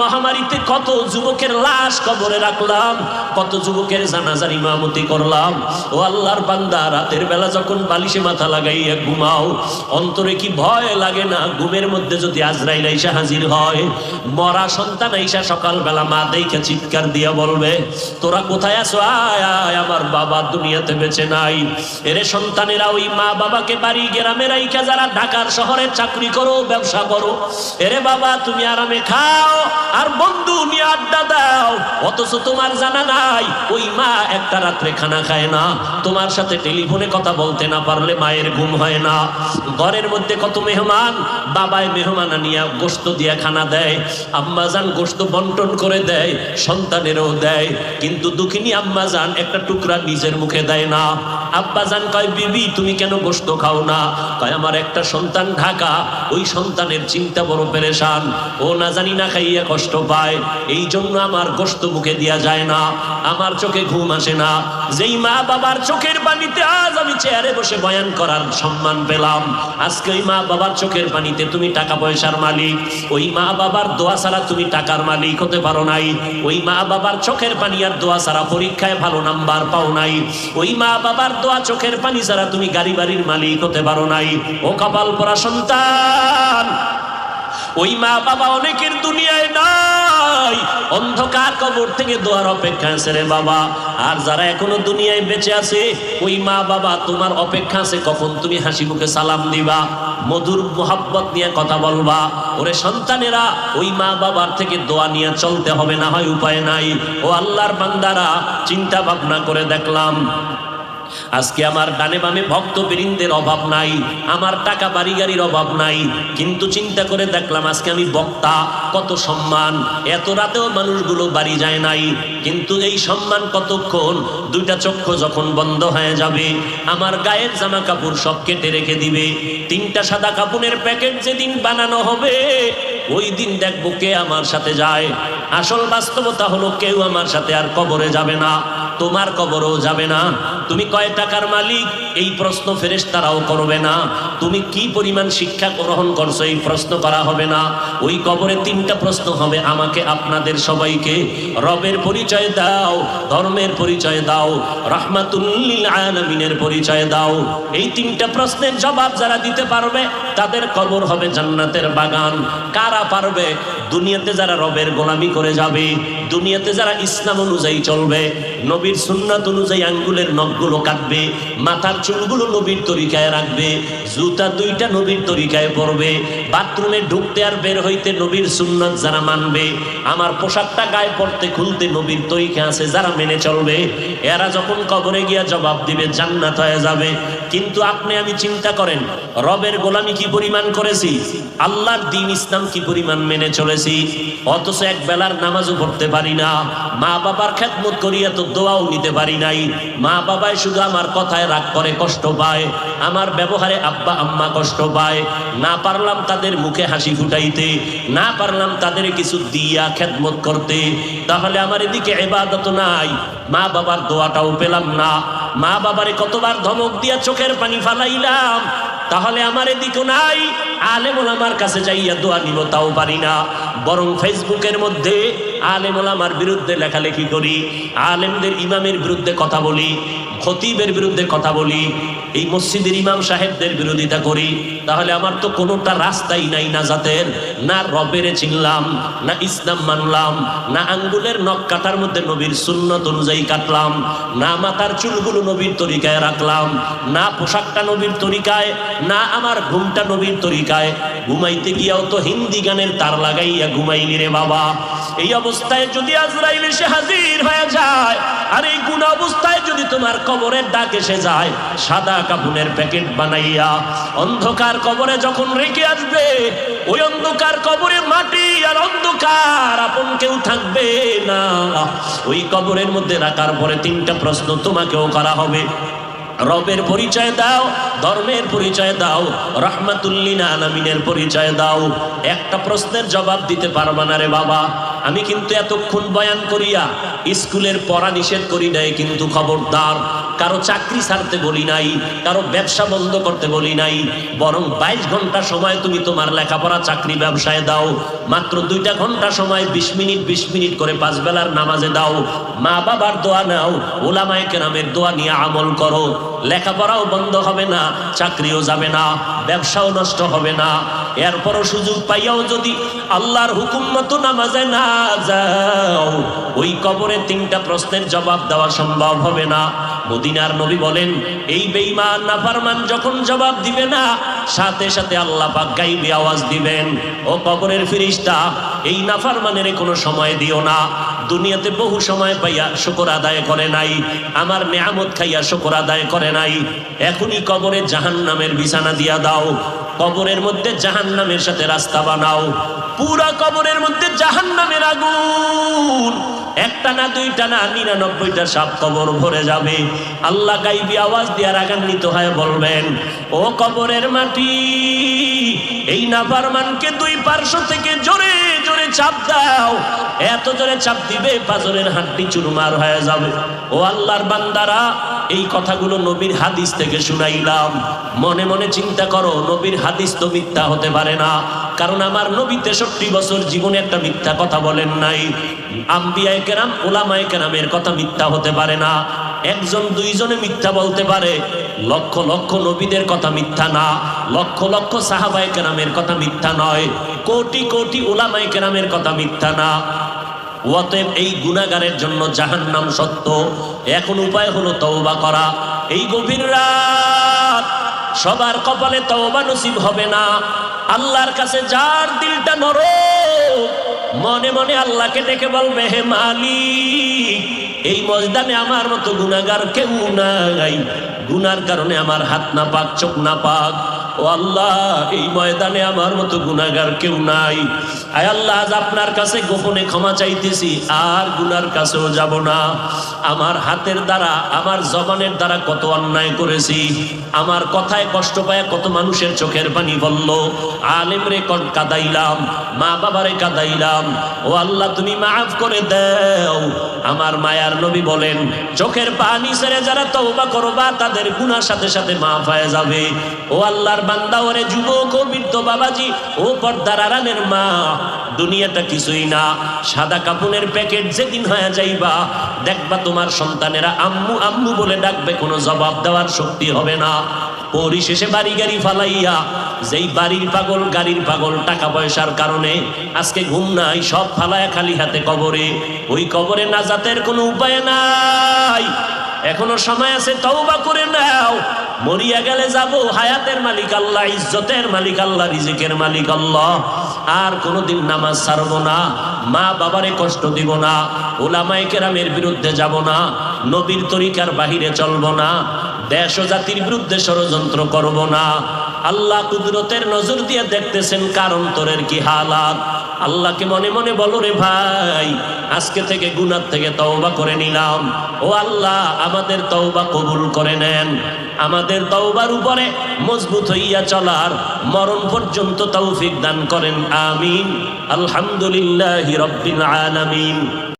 মহামারীতে কত যুবকের লাশ কবরে রাখলাম, কত যুবকের জানাজার ইমামতি করলাম। ও আল্লাহর বান্দা, রাতের বেলা যখন বালিশে মাথা লাগাইয়া ঘুমাও, অন্তরে কি ভয় লাগে না? ঘুমের মধ্যে যদি আজরাইল আইসা হাজির হয়, মরা সন্তান আইসা সকালবেলা মা দেখে চিৎকার দিয়া বলবে, তোরা কোথায় আছো? আয় আয়, আমার বাবা দুনিয়াতে বেঁচে নাই। এরে সন্তানেরা ওই মা বাবাকে বাড়ি গ্রামের আইকা যারা ঢাকার শহরে চাকরি করো, ব্যবসা করো, এরে বাবা, তুমি আরামে খাও আর বন্ধু নিয়ে আড্ডা দাও। অথচ তোমার জানা নাই, ওই মা একটা রাত্রে খানা খায় না। তোমার সাথে টেলিফোনে কথা বলতে না পারলে মায়ের ঘুম হয় না। ঘরের মধ্যে কত মেহমান, বাবায় মেহমান আনিয়া গোস্ত দিয়া খানা দেয়। আম্মাজান গোস্ত বন্টন করে দেয়, সন্তানেরও দেয়। কিন্তু দুঃখিনী আম্মাজান একটা টুকরা নিজের মুখে দেয় না। আব্বাজান কয়, বিবি, তুমি কেন গোস্ত খাও না? কয়, আমার একটা সন্তান ঢাকা, ওই সন্তানের চিন্তা বড় পেরেশান। ও না জানি না খাইয়া কষ্ট পায় এই জন্য আমার গোস্ত মুখে দেয়া যায় না, আমার চোখে ঘুম আসে না। যেই মা বাবার চোখের পানিতে আজ আমি চেয়ারে বসে বয়ান করার সম্মান পেলাম। আজকে ওই মা বাবার চোখের পানিতে তুমি টাকা পয়সার মালিক। ওই মা বাবার দোয়া ছাড়া তুমি টাকার মালিক হতে পারো নাই। ওই মা বাবার চোখের পানি আর দোয়া ছাড়া পরীক্ষায় ভালো নাম্বার পাও নাই। ওই মা বাবার দোয়া চোখের পানি ছাড়া তুমি গাড়ি বাড়ির মালিক হতে পারো নাই। ও কপাল পরা সন্তান ওই মা বাবা অনেকের দুনিয়ায় নাই। অন্ধকার কবর থেকে দোয়ার অপেক্ষা আছে রে বাবা। আর যারা এখনও দুনিয়ায় বেঁচে আছে, ওই মা বাবা তোমার অপেক্ষা আছে কখন তুমি হাসি মুখে সালাম দিবা, মধুর মোহাব্বত নিয়ে কথা বলবা। ওরে সন্তানেরা, ওই মা বাবার থেকে দোয়া নিয়ে চলতে হবে, না হয় উপায় নাই। ও আল্লাহর বান্দারা, চিন্তা ভাবনা করে দেখলাম আজকে আমার ডানে বামে ভক্ত বৃন্দের অভাব নাই, আমার টাকা বাড়ি গাড়ির অভাব নাই, কিন্তু চিন্তা করে দেখলাম আজকে আমি বক্তা, কত সম্মান, এত রাতেও মানুষগুলো বাড়ি যায় নাই, কিন্তু এই সম্মান কতক্ষণ, দুইটা চক্ষু যখন বন্ধ হয়ে যাবে, আমার গায়ের জামা কাপড় সব কেটে রেখে দিবে, তিনটা সাদা কাপড়ের প্যাকেট যেদিন বানানো হবে, ওই দিন দেখব কে আমার সাথে যায়, আসল বাস্তবতা হলো কেউ আমার সাথে আর কবরে যাবে না। তোমার কবরও যাবে না। তুমি কয় টাকার মালিক? এই প্রশ্ন ফেরেস তারাও করবে না। তুমি কি পরিমাণ শিক্ষা গ্রহণ করছ এই প্রশ্ন করা হবে না। ওই কবরে তিনটা প্রশ্ন হবে। আমাকে আপনাদের সবাইকে রবের পরিচয় দাও, ধর্মের পরিচয় দাও, রহমাতুল্লিল পরিচয় দাও। এই তিনটা প্রশ্নের জবাব যারা দিতে পারবে, তাদের কবর হবে জান্নাতের বাগান। কারা পারবে? দুনিয়াতে যারা রবের গোলামি করে যাবে, দুনিয়াতে যারা ইসলাম অনুযায়ী চলবে, নবীর সুন্নাত অনুযায়ী আঙ্গুলের নখগুলো কাটবে, মাথার চুলগুলো নবীর তরিকায় রাখবে জুতা দুইটা নবীর তরিকায় পরবে, বাথরুমে ঢুকতে আর বের হইতে নবীর সুন্নাত যারা মানবে, আমার পোশাকটা গায়ে পড়তে খুলতে নবীর তরিকা আছে যারা মেনে চলবে, এরা যখন কবরে গিয়া জবাব দিবে জান্নাত হয়ে যাবে। কিন্তু আপনি আমি চিন্তা করেন, রবের গোলামি কি পরিমাণ করেছি? আল্লাহর দিন ইসলাম কি পরিমাণ মেনে চলেছি? অথচ এক বেলার নামাজও পড়তে পারি না, মা বাবার খেদমত করিয়া তো দোয়াও নিতে পারি নাই। মা বাবাই শুধু আমার কথায় রাগ করে, কষ্ট পায়। আমার ব্যবহারে আব্বা আম্মা কষ্ট পায়। না পারলাম তাদের মুখে হাসি ফুটাইতে, না পারলাম তাদের কিছু দিয়া খেদমত করতে। তাহলে আমার এদিকে এবাদত নাই। মা বাবার দোয়াটাও পেলাম না। মা বাবারে কতবার ধমক দিয়া চোখের পানি ফালাইলাম। তাহলে আমার এদিকে নাই। আলেমুল আমার কাছে যাইয়া দোয়া নিব, তাও পারি না। বরং ফেসবুকের মধ্যে আলেমুল আমার বিরুদ্ধে লেখালেখি করি। আলেমদের ইমামের বিরুদ্ধে কথা বলি, খতিবের বিরুদ্ধে কথা বলি। এই মসজিদের ইমাম সাহেবদের বিরোধিতা করি, তাহলে আমার তো কোনোটা রাস্তাই নাই না জাতের, না রবেরে চিনলাম, না ইসলাম মানলাম, না আঙ্গুলের নখ কাটার মধ্যে নবীর সুন্নত অনুযায়ী কাটলাম, না মাথার চুলগুলো নবীর তরিকায় রাখলাম, না পোশাকটা নবীর তরিকায়, না আমার ঘুমটা নবীর তরিকায়। ঘুমাইতে গিয়াও তো হিন্দি গানের তার লাগাইয়া ঘুমাইনি রে বাবা। এই অবস্থায় যদি আজরাইল এসে হাজির হয়ে যায়, আর এই গুণ অবস্থায় যদি তোমার কবরের ডাক এসে যায়, সাদা কাপুনের প্যাকেট বানাইয়া অন্ধকার কবরে যখন রেখে আসবে, ওই অন্ধকার কবরে মাটি আর অন্ধকার আপন কেউ থাকবে না। ওই কবরের মধ্যে রাখার পরে তিনটা প্রশ্ন তোমাকেও করা হবে। রবের পরিচয় দাও, ধর্মের পরিচয় দাও রহমাতুল্লিন আলমিনের পরিচয় দাও। একটা প্রশ্নের জবাব দিতে পারবা না রে বাবা। আমি কিন্তু এতক্ষণ বয়ান করিয়া স্কুলের পড়া নিষেধ করি নাই কিন্তু খবরদার কারও চাকরি ছাড়তে বলি নাই, কারও ব্যবসা বন্ধ করতে বলি নাই, বরং বাইশ ঘণ্টা সময় তুমি তোমার লেখাপড়া, চাকরি, ব্যবসায় দাও, মাত্র দুইটা ঘণ্টা সময় বিশ মিনিট বিশ মিনিট করে পাঁচ বেলার নামাজে দাও, মা বাবার দোয়া নাও, ওলামায় কেরামের দোয়া নিয়ে আমল করো, লেখাপড়াও বন্ধ হবে না, চাকরিও যাবে না, ব্যবসাও নষ্ট হবে না, এরপরও সুযোগ পাইয়াও যদি আল্লাহর হুকুম মতো নামাজে না যাও, ওই কবরে তিনটা প্রশ্নের জবাব দেওয়া সম্ভব হবে না মদিনার নবী বলেন, এই বেঈমান নাফারমান যখন জবাব দিবে না, সাথে সাথে আল্লাহ পাক গাইবে আওয়াজ দিবেন। ও কবরের ফিরিস্তা, এই নাফারমানের কোনো সময় দিও না। দুনিয়াতে বহু সময় পাইয়া শুকর আদায় করে নাই। আমার নেয়ামত খাইয়া শুকর আদায় করে নাই। এখনই কবরে জাহান নামের বিছানা দিয়া দাও। কবরের মধ্যে জাহান নামের সাথে রাস্তা বানাও। পুরা কবরের মধ্যে জাহান নামের আগুন একটা না দুইটা না নিরানব্বইটা সাপ কবর ভরে যাবে। আল্লাহ গাইবি আওয়াজ দিয়ে রাগান্বিত হয়ে বলবেন, ও কবরের মাটি, এই নাফারমানকে দুই পার্শ্ব থেকে জোরে জোরে চাপ দাও। এত জোরে চাপ দিবে পাজরের হাড্ডি চুরমার হয়ে যাবে। ও আল্লাহর বান্দারা, এই কথাগুলো নবীর হাদিস থেকে শুনাইলাম। মনে মনে চিন্তা করো, নবীর হাদিস তো মিথ্যা হতে পারে না। কারণ আমার নবী তেষট্টি বছর জীবনে একটা মিথ্যা কথা বলেন নাই। আম্বিয়ায় কেরাম ওলামায় কেরামের কথা মিথ্যা হতে পারে না। একজন, দুইজনে মিথ্যা বলতে পারে। লক্ষ লক্ষ নবীদের কথা মিথ্যা না। লক্ষ লক্ষ সাহাবায় কেরামের কথা মিথ্যা নয়। কোটি কোটি ওলামায় কেরামের কথা মিথ্যা না। অতএব এই গুণাগারের জন্য জাহান্নাম সত্য। এখন উপায় হলো তওবা করা। এই গভীর রাত সবার কপালে তওবা নসিব হবে না। আল্লাহর কাছে যার দিলটা নর মনে মনে আল্লাহকে ডেকে বলবে, হে মালিক, এই মজদানে আমার মতো গুণাগার কেউ নাই। গুনার কারণে আমার হাত না পাক চোখ না পাক ও আল্লাহ, এই ময়দানে আমার মতো গুনাগার কেউ নাই। আয় আল্লাহ, আজ আপনার কাছে গোপনে ক্ষমা চাইতেছি, আর গুনার কাছেও যাব না। আমার হাতের দ্বারা, আমার জবানের দ্বারা কত অন্যায় করেছি। আমার কথায় কষ্ট পায় কত মানুষের চোখের পানি বলল, আলেম রে কাদাইলাম, মা বাবারে কাদাইলাম। ও আল্লাহ, তুমি মাফ করে দাও। আমার মায়ার নবী বলেন, চোখের পানি ছেড়ে যারা তওবা করবা, তাদের গুনার সাথে সাথে মাফ হয়ে যাবে। ও আল্লাহর বান্দা, ওরে যুবক, ও বৃদ্ধ বাবাজি, ও পর্দার আরামের মা, দুনিয়াটা কিছুই না। সাদা কাপুনের প্যাকেট যেদিন হয়ে যাইবা, দেখবা তোমার সন্তানেরা আম্মু আম্মু বলে ডাকবে, কোনো জবাব দেওয়ার শক্তি হবে না। পরিশেষে বাড়ি গাড়ি ফালাইয়া, যেই বাড়ির পাগল, গাড়ির পাগল টাকা পয়সার কারণে আজকে ঘুম নাই, সব ফালায় খালি হাতে কবরে। ওই কবরে না নাজাতের কোনো উপায় নাই। এখনও সময় আছে, তওবা করে নাও। মরিয়া গেলে যাব, হায়াতের মালিক আল্লাহ, ইজ্জতের মালিক আল্লাহ, রিজিকের মালিক আল্লাহ। আর কোনোদিন নামাজ ছাড়ব না, মা বাবারে কষ্ট দিব না ওলামাই কেরামের বিরুদ্ধে যাব না, নবীর তরিকার বাহিরে চলব না, দেশ ও জাতির বিরুদ্ধে ষড়যন্ত্র করব না। আল্লাহ কুদরতের নজর দিয়ে দেখতেছেন কার অন্তরের কি হালাত। আল্লাহকে মনে মনে বলো রে ভাই, আজকে থেকে গুনার থেকে তওবা করে নিলাম। ও আল্লাহ, আমাদের তওবা কবুল করে নেন। আমাদের তওবার উপরে মজবুত হইয়া চলার মরণ পর্যন্ত তৌফিক দান করেন, আমিন। আলহামদুলিল্লাহি রব্বিল আলামিন।